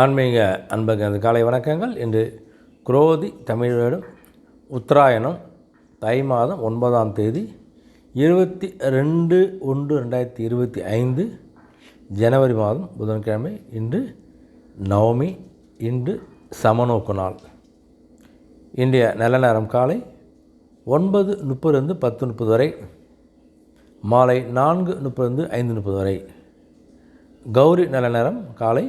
ஆன்மீக அன்பக காலை வணக்கங்கள். இன்று குரோதி தமிழோடும் உத்தராயணம் தை மாதம் ஒன்பதாம் தேதி இருபத்தி ரெண்டு ஒன்று ரெண்டாயிரத்தி இருபத்தி ஐந்து ஜனவரி மாதம் புதன்கிழமை. இன்று நவமி இன்று சமநோக்கு நாள். இன்றைய நல்ல நேரம் காலை ஒன்பது முப்பதுலேருந்து பத்து முப்பது வரை மாலை நான்கு முப்பதுலேருந்து ஐந்து முப்பது வரை. கௌரி நல்ல நேரம் காலை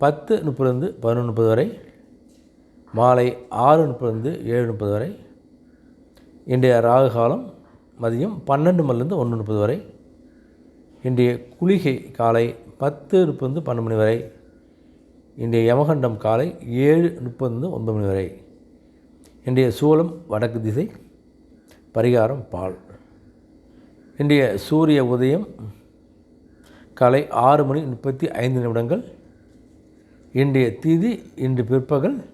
பத்து முப்பதுலேருந்து பதினொன்று முப்பது வரை மாலை ஆறு முப்பதுலேருந்து ஏழு முப்பது வரை இன்றைய ராகு காலம் மதியம் பன்னெண்டு மணிலேருந்து ஒன்று முப்பது வரை இன்றைய குளிகை காலை பத்து முப்பது பன்னெண்டு மணி வரை இன்றைய யமகண்டம் காலை ஏழு முப்பதுலேருந்து ஒன்பது மணி வரை இன்றைய சூலம் வடக்கு திசை பரிகாரம் பால். இன்றைய சூரிய உதயம் காலை ஆறு மணி முப்பத்தி ஐந்து நிமிடங்கள் இன்றைய திதி இன்று பிற்பகல்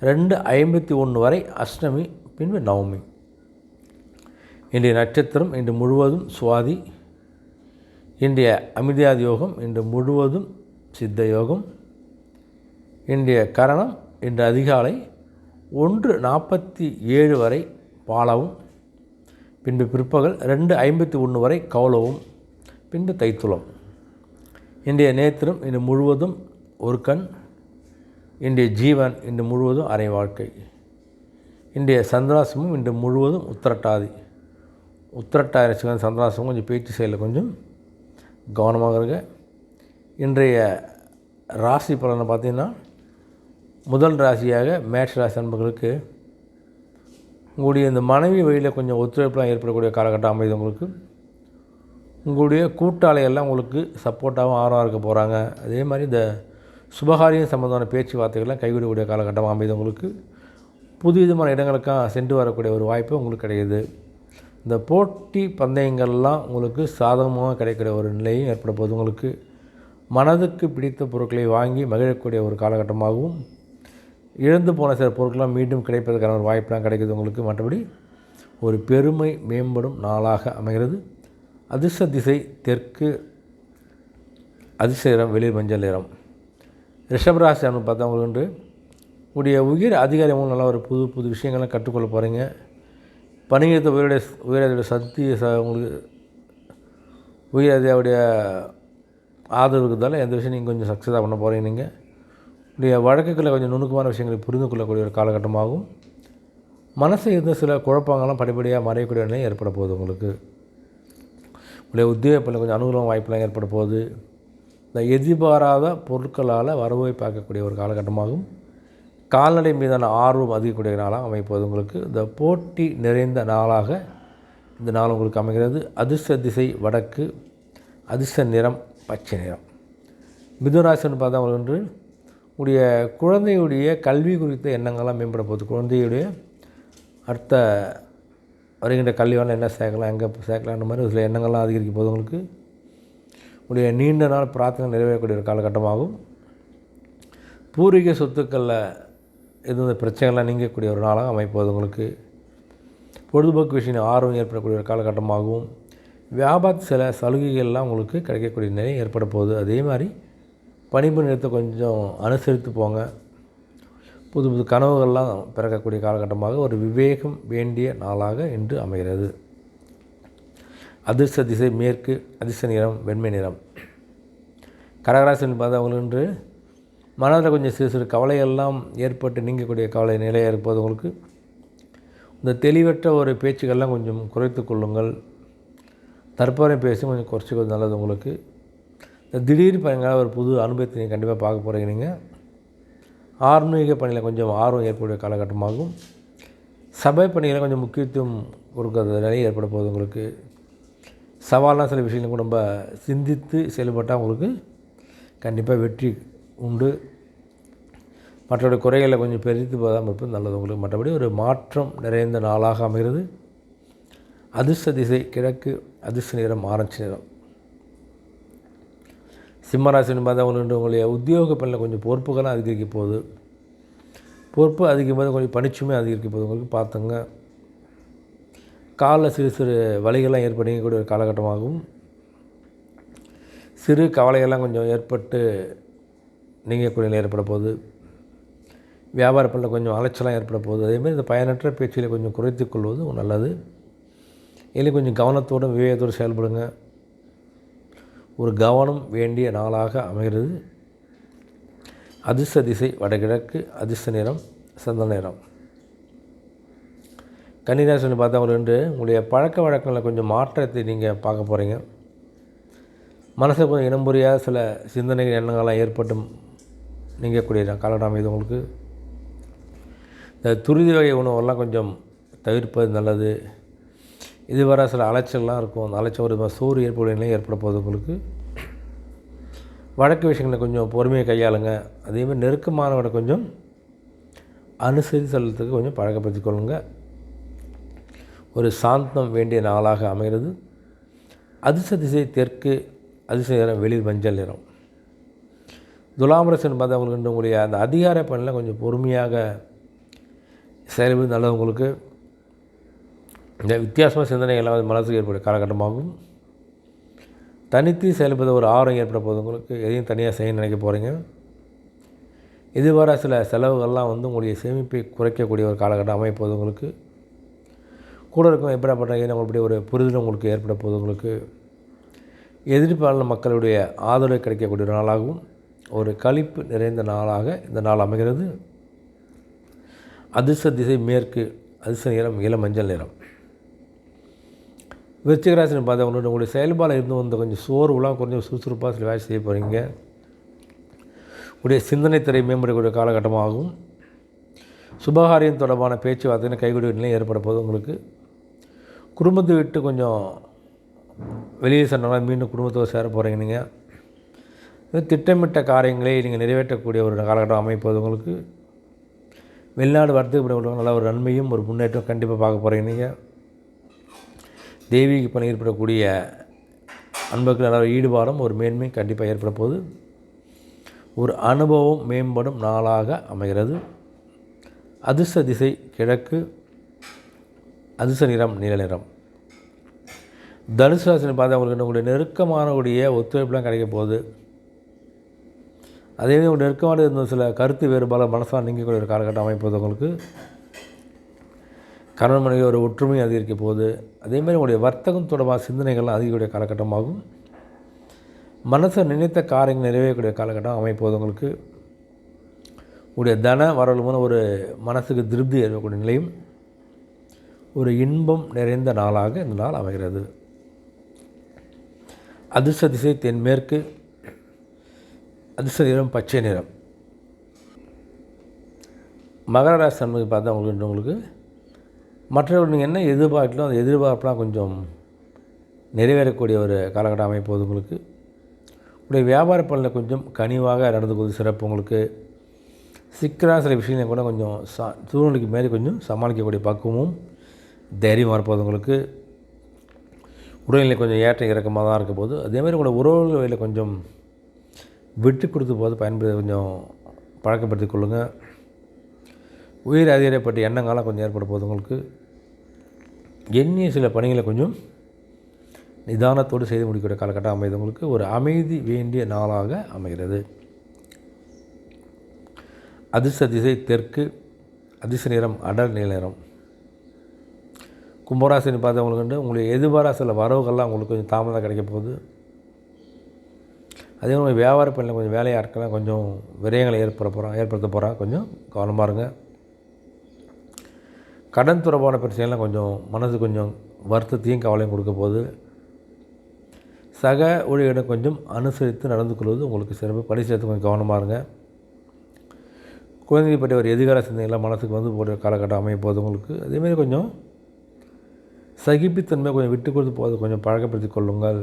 ரெண்டு ஐம்பத்தி ஒன்று வரை அஷ்டமி பின்பு நவமி. இன்றைய நட்சத்திரம் இன்று முழுவதும் சுவாதி. இன்றைய அமிர்தியாதி யோகம் இன்று முழுவதும் சித்த யோகம். இன்றைய கரணம் இன்று அதிகாலை ஒன்று நாற்பத்தி ஏழு வரை பாலவும். பின்பு பிற்பகல் ரெண்டு ஐம்பத்தி ஒன்று வரை கவுலவும். பின்பு தைத்துளம். இன்றைய நேத்திரம் இன்று முழுவதும் ஒரு கண் இன்றைய ஜீவன் இன்று முழுவதும் அரை வாழ்க்கை. இன்றைய சந்திராசமும் இன்று முழுவதும் உத்திரட்டாதி. உத்திரட்டாதி நட்சத்திரம் சந்திராசமும் கொஞ்சம் பேச்சு செயலில் கொஞ்சம் கவனமாக இருக்க இன்றைய ராசி பலனை பார்த்தீங்கன்னா முதல் ராசியாக மேட்ச் ராசி நண்பர்களுக்கு உங்களுடைய இந்த மனைவி வழியில் கொஞ்சம் ஒத்துழைப்புலாம் ஏற்படக்கூடிய காலகட்டம் அமைது உங்களுக்கு. உங்களுடைய கூட்டாளிகள்லாம் உங்களுக்கு சப்போர்ட்டாகவும் ஆர்வம் இருக்க போகிறாங்க அதே மாதிரி இந்த சுபகாரியம் சம்மந்தமான பேச்சுவார்த்தைகள்லாம் கைவிடக்கூடிய காலகட்டம் அமைது உங்களுக்கு. புது விதமான இடங்களுக்காக சென்று வரக்கூடிய ஒரு வாய்ப்பு உங்களுக்கு கிடைக்குது. இந்த போட்டி பந்தயங்கள்லாம் உங்களுக்கு சாதகமாக கிடைக்கிற ஒரு நிலையும் ஏற்பட போகுது உங்களுக்கு. மனதுக்கு பிடித்த பொருட்களை வாங்கி மகிழக்கூடிய ஒரு காலகட்டமாகவும் இழந்து போன சில பொருட்கள்லாம் மீண்டும் கிடைப்பதற்கான ஒரு வாய்ப்பெலாம் கிடைக்குது உங்களுக்கு. மற்றபடி ஒரு பெருமை மேம்படும் நாளாக அமைகிறது. அதிர்ஷ்ட திசை தெற்கு அதிர்ஷ்ட நிறம் வெளிர் மஞ்சள் நிறம். ரிஷபராசி அனு பார்த்தவங்களுக்கு உடைய உயிர் அதிகாரி நல்லா ஒரு புது புது விஷயங்கள்லாம் கற்றுக்கொள்ள போகிறீங்க பணியிடத்தை உயருடைய உயரதியோட சக்தி ச உங்களுக்கு உயரதியோடைய ஆதரவு இருக்கிறதால எந்த விஷயம் நீங்கள் கொஞ்சம் சக்ஸஸாக பண்ண போகிறீங்க நீங்கள் உடைய வழக்குகளை கொஞ்சம் நுணுக்கமான விஷயங்களை புரிந்து கொள்ளக்கூடிய ஒரு காலகட்டமாகும். மனசு இருந்த சில குழப்பங்கள்லாம் படிப்படியாக மறையக்கூடிய நிலை ஏற்பட போகுது உங்களுக்கு. உடைய உத்தியோகப்பில் கொஞ்சம் அனுகூலம் வாய்ப்பெல்லாம் ஏற்பட போகுது. இந்த எதிர்பாராத பொருட்களால் வரவை பார்க்கக்கூடிய ஒரு காலகட்டமாகும். கால்நடை மீதான ஆர்வம் அதிகக்கூடிய நாளாக அமைப்பது உங்களுக்கு இந்த போட்டி நிறைந்த நாளாக இந்த நாள் உங்களுக்கு அமைகிறது. அதிர்ஷ்ட திசை வடக்கு அதிர்ஷ்ட நிறம் பச்சை நிறம். மிதுராசின்னு பார்த்தா உங்களுக்கு உடைய குழந்தையுடைய கல்வி குறித்த எண்ணங்கள்லாம் மேம்பட போகுது. குழந்தையுடைய அடுத்த வருகின்ற கல்வியான என்ன சேர்க்கலாம் எங்கே சேர்க்கலான்ற மாதிரி சில எண்ணங்கள்லாம் அதிகரிக்க போகுது உங்களுக்கு. உடைய நீண்ட நாள் பிரார்த்தனை நிறைவேறக்கூடிய ஒரு காலகட்டமாகும். பூர்வீக சொத்துக்களில் எதுவும் பிரச்சனைகள்லாம் நீங்கக்கூடிய ஒரு நாளாக அமைப்போது உங்களுக்கு. பொழுதுபோக்கு விஷயம் ஆர்வம் ஏற்படக்கூடிய ஒரு காலகட்டமாகவும் வியாபாரத்து சில சலுகைகள்லாம் உங்களுக்கு கிடைக்கக்கூடிய நிலை ஏற்பட போகுது. அதே மாதிரி பணிப்பு நிறுத்த கொஞ்சம் அனுசரித்து போங்க. புது புது கனவுகள்லாம் பிறக்கக்கூடிய காலகட்டமாக ஒரு விவேகம் வேண்டிய நாளாக இன்று அமைகிறது. அதிர்ஷ்ட திசை மேற்கு அதிர்ஷ்ட நிறம் வெண்மை நிறம். கடகராசின்னு பார்த்தா அவங்களுக்கு மனதில் கொஞ்சம் சிறு சிறு கவலையெல்லாம் ஏற்பட்டு நீங்கக்கூடிய கவலை நிலையாக இருப்பது உங்களுக்கு. இந்த தெளிவற்ற ஒரு பேச்சுக்கள்லாம் கொஞ்சம் குறைத்து கொள்ளுங்கள். தற்போதை பேசி கொஞ்சம் குறைச்சிக்கிறது நல்லது உங்களுக்கு. இந்த திடீர் பயங்கர ஒரு புது அனுபவத்தை நீங்கள் கண்டிப்பாக பார்க்க போகிறீங்க நீங்கள் ஆன்மீக பணியில் கொஞ்சம் ஆர்வம் ஏற்படைய காலகட்டமாகும். சபை பணிகளை கொஞ்சம் முக்கியத்துவம் கொடுக்கறது நிலை ஏற்பட போகுது உங்களுக்கு. சவாலான சில விஷயங்களும் கூட ரொம்ப சிந்தித்து செயல்பட்டால் உங்களுக்கு கண்டிப்பாக வெற்றி உண்டு. மற்றவருடைய குறைகளை கொஞ்சம் பெருத்து போதாமல் இருப்பது நல்லது. உங்களுக்கு மற்றபடி ஒரு மாற்றம் நிறைந்த நாளாக அமைகிறது. அதிர்ஷ்ட திசை கிழக்கு அதிர்ஷ்ட நிறம் ஆரஞ்சு நேரம் சிம்மராசின்னு பார்த்தா உங்களுக்கு உங்களுடைய உத்தியோக பணியில் கொஞ்சம் பொறுப்புகள்லாம் அதிகரிக்க போகுது. பொறுப்பு அதிகரிக்கும் போது கொஞ்சம் பணிச்சுமே அதிகரிக்க போகுது. உங்களுக்கு பார்த்துங்க. காலில் சிறு சிறு வலிகள்லாம் ஏற்படக்கூடிய ஒரு காலகட்டமாகவும் சிறு கவலைகள்லாம் கொஞ்சம் ஏற்பட்டு நீங்கக்கூடிய நிலை ஏற்பட போகுது. வியாபார பண்ணல கொஞ்சம் அலைச்சலாம் ஏற்பட போகுது. அதேமாதிரி இந்த பயனற்ற பேச்சுகளை கொஞ்சம் குறைத்து கொள்வது நல்லது. இதில் கொஞ்சம் கவனத்தோடும் விவேகத்தோடு செயல்படுங்க. ஒரு கவனம் வேண்டிய நாளாக அமைகிறது. அதிர்ஷ்ட திசை வடகிழக்கு அதிர்ஷ்ட நிறம் சந்த நேரம் கன்னிராசின்னு பார்த்தா ஒரு ரெண்டு உங்களுடைய பழக்க வழக்கங்களில் கொஞ்சம் மாற்றத்தை நீங்கள் பார்க்க போகிறீங்க மனசில் கொஞ்சம் இனம் புரியாத சில சிந்தனைகள் எண்ணங்கள்லாம் ஏற்பட்டும். நீங்கக்கூடிய காலகட்டம் இது உங்களுக்கு. இந்த துரித வகை உணவெல்லாம் கொஞ்சம் தவிர்ப்பது நல்லது. இது வர சில அலைச்சல்லாம் இருக்கும். அந்த அலைச்சல் ஒரு சோறு ஏற்படும் ஏற்பட போகுது உங்களுக்கு. வழக்கு விஷயங்களை கொஞ்சம் பொறுமையை கையாளுங்க. அதேமாதிரி நெருக்கமானவரை கொஞ்சம் அனுசரித்து செல்றதுக்கு கொஞ்சம் பழக்கப்படுத்திக் கொள்ளுங்கள் ஒரு சாந்தம் வேண்டிய நாளாக அமைகிறது. அதிர்ஷ்ட திசை தெற்கு அதிர்ஷ்ட நிறம் வெளிர் மஞ்சள் நிறம். துலாமரசன் பார்த்து அவங்களுக்கு உங்களுடைய அந்த அதிகார பணியில் கொஞ்சம் பொறுமையாக செயல்படுவது நல்லது உங்களுக்கு. இந்த வித்தியாசமான சிந்தனைகள் மனசுக்கு ஏற்படும் காலகட்டமாகும். தனித்து செயல்பட ஒரு ஆர்வம் ஏற்பட போது உங்களுக்கு. எதையும் தனியாக செய்ய நினைக்க போகிறீங்க இதுவரை சில செலவுகள்லாம் வந்து உங்களுடைய சேமிப்பை குறைக்கக்கூடிய ஒரு காலகட்டம் அமைப்போது உங்களுக்கு. கூட இருக்கும் எப்படிப்பட்ட உங்களுக்கு ஒரு புரிதல் உங்களுக்கு ஏற்பட போது உங்களுக்கு எதிர்ப்பாளர் மக்களுடைய ஆதரவு கிடைக்கக்கூடிய நாளாகவும் ஒரு கழிப்பு நிறைந்த நாளாக இந்த நாள் அமைகிறது. அதிர்ஷ்ட திசை மேற்கு அதிர்ஷ்ட நிறம் இளம் மஞ்சள் நிறம். விருச்சிகராசினு பார்த்தா ஒன்று உங்களுடைய செயல்பாடு இருந்து வந்து கொஞ்சம் சோர்வுலாம் கொஞ்சம் சுறுசுறுப்பாக சில வேலை செய்ய போகிறீங்க உடைய சிந்தனை திரை மேம்படக்கூடிய காலகட்டமாகும். சுபகாரியம் தொடர்பான பேச்சுவார்த்தைன்னு கைகூடிய நிலை ஏற்பட போது உங்களுக்கு. குடும்பத்தை விட்டு கொஞ்சம் வெளியே சென்றவங்க மீண்டும் குடும்பத்தோடு சேர போகிறீங்க நீங்கள் திட்டமிட்ட காரியங்களை நீங்கள் நிறைவேற்றக்கூடிய ஒரு காலகட்டம் அமைப்பது உங்களுக்கு. வெளிநாடு வர்த்தகப்பட நல்ல ஒரு நன்மையும் ஒரு முன்னேற்றம் கண்டிப்பாக பார்க்க போகிறீங்க நீங்கள் தெய்வீக பணி ஏற்படக்கூடிய அன்புக்கு நல்ல ஈடுபாடும் ஒரு மேன்மை கண்டிப்பாக ஏற்பட போது ஒரு அனுபவம் மேம்படும் நாளாக அமைகிறது. அதிர்ஷ்ட திசை கிழக்கு. அதிர்ஷ்ட நிறம் நீல நிறம் தனுசு ராசினு பார்த்தா உங்களுக்கு உங்களுடைய நெருக்கமானவுடைய ஒத்துழைப்புலாம் கிடைக்க போகுது. அதே உங்களுடைய நெருக்கமான இருந்த சில கருத்து வேறுபாடு மனசாக நீங்கக்கூடிய ஒரு காலகட்டம் அமைப்பது உங்களுக்கு. கணவன் மனைவி ஒரு ஒற்றுமை அதிகரிக்க போகுது. அதேமாதிரி உங்களுடைய வர்த்தகம் தொடர்பாக சிந்தனைகள்லாம் அதிகக்கூடிய காலகட்டமாகும். மனசை நினைத்த காரியங்கள் நிறைவேறக்கூடிய காலகட்டம் அமைப்போது உங்களுக்கு. உடைய தன வரவு மூலம் ஒரு மனசுக்கு திருப்தி ஏற்படக்கூடிய நிலையும் இன்பம் நிறைந்த நாளாக இந்த நாள் அமைகிறது. அதிர்ஷ்ட திசை தென்மேற்கு அதிர்ஷ்ட நிறம் பச்சை நிறம். மகர ராசி நன்மைக்கு பார்த்தா உங்களுக்கு உங்களுக்கு மற்றவர்கள் நீங்கள் என்ன எதிர்பார்க்கலாம் அந்த எதிர்பார்ப்புலாம் கொஞ்சம் நிறைவேறக்கூடிய ஒரு காலகட்டம் அமைப்போது உங்களுக்கு. உடைய வியாபார பணியில் கொஞ்சம் கனிவாக நடந்து கொள்வது சிறப்பு உங்களுக்கு. சிக்கலாக சில விஷயங்களை கூட கொஞ்சம் சா சூழ்நிலைக்கு மாரி கொஞ்சம் சமாளிக்கக்கூடிய பக்குவமும் தைரியமாக இருப்பதுங்களுக்கு உடல்நிலை கொஞ்சம் ஏற்ற இறக்கமாக தான் இருக்க போது அதேமாதிரி உங்களோட உறவுகள் வகையில் கொஞ்சம் விட்டு கொடுத்து போது பயன்படுத்த கொஞ்சம் பழக்கப்படுத்திக் கொள்ளுங்கள் உயிர் அதிகரிப்பட்ட எண்ணங்கள்லாம் கொஞ்சம் ஏற்பட போது உங்களுக்கு. எண்ணிய சில பணிகளை கொஞ்சம் நிதானத்தோடு செய்து முடிக்கக்கூடிய காலகட்டம் அமைது உங்களுக்கு. ஒரு அமைதி வேண்டிய நாளாக அமைகிறது. அதிர்ஷ்ட திசை தெற்கு அதிர்ஷ்ட நிறம் அடர் நீல நிறம் பார்த்தவங்களுக்கு வந்து உங்களுக்கு எதிர்பாரா சில வரவுகள்லாம் உங்களுக்கு கொஞ்சம் தாமதம் கிடைக்க போகுது அதே மாதிரி வியாபார பணியில் கொஞ்சம் வேலையாட்கள்லாம் கொஞ்சம் விரயங்களை ஏற்பட போகிறான் ஏற்படுத்த போகிறான் கொஞ்சம் கவனமாக இருங்க. கடன் தொடர்பான பிரச்சனைலாம் கொஞ்சம் மனது கொஞ்சம் வருத்தத்தையும் கவலையும் கொடுக்க போகுது. சக ஊழியரிடம் கொஞ்சம் அனுசரித்து நடந்து கொள்வது உங்களுக்கு சிறப்பு. பணி சேர்த்து கொஞ்சம் கவனமாக இருங்க. குழந்தைங்க பற்றி ஒரு எதிர்கால சிந்தனைலாம் மனசுக்கு வந்து போகிற காலகட்டம் அமைய போகுது உங்களுக்கு. அதேமாதிரி கொஞ்சம் சகிப்புத்தன்மை கொஞ்சம் விட்டு கொடுத்து போது கொஞ்சம் பழக்கப்படுத்தி கொள்ளுங்கள்.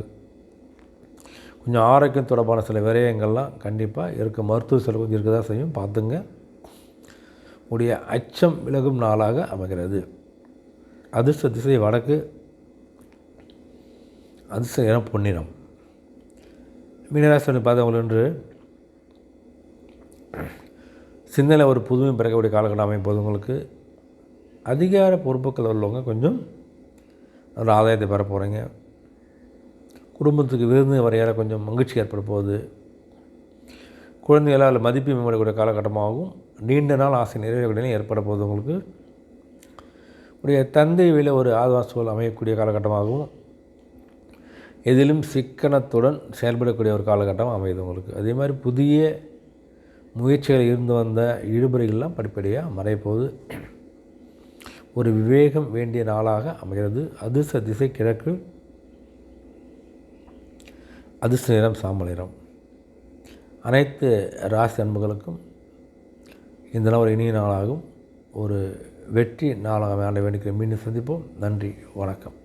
கொஞ்சம் ஆரோக்கியம் தொடர்பான சில விரயங்கள்லாம் கண்டிப்பாக இருக்க. மருத்துவ செலவு கொஞ்சம் இருக்க தான் செய்யும். பார்த்துங்க. உடைய அச்சம் விலகும் நாளாக அமைகிறது. அதிர்ஷ்ட திசை வடக்கு. அதிர்ஷ்ட இனம் பொன்னினம் மீனராசி பார்த்தவங்க என்று சிந்தனை ஒரு புதுமை பிறக்கக்கூடிய காலகட்டம் அமைப்பது உங்களுக்கு. அதிகார பொறுப்புகள் உள்ளவங்க கொஞ்சம் ஒரு ஆதாயத்தை பெற போகிறீங்க குடும்பத்துக்கு விருந்து வரையால் கொஞ்சம் மகிழ்ச்சி ஏற்பட போகுது. குழந்தைகளால் மதிப்பு மேம்படக்கூடிய காலகட்டமாகவும் நீண்ட நாள் ஆசை நிறைவேறக்கூடிய ஏற்பட போகுது உங்களுக்கு. உடைய தந்தை வழியில் ஒரு ஆதவாசூல் அமையக்கூடிய காலகட்டமாகவும் எதிலும் சிக்கனத்துடன் செயல்படக்கூடிய ஒரு காலகட்டம் அமையுது உங்களுக்கு. அதே மாதிரி புதிய முயற்சிகள் இருந்து வந்த இழுபறிகள்லாம் படிப்படியாக மறைப்போது ஒரு விவேகம் வேண்டிய நாளாக அமைகிறது. அதிர்ஷ்ட திசை கிழக்கு. அதிர்ஷ்ட நிறம் சாம்பல் நிறம் அனைத்து ராசி அன்புகளுக்கும் இந்த நாள் ஒரு இனிய நாளாகும். ஒரு வெற்றி நாளாக ஆண்ட வேண்டிய மீண்டும் சந்திப்போம். நன்றி. வணக்கம்.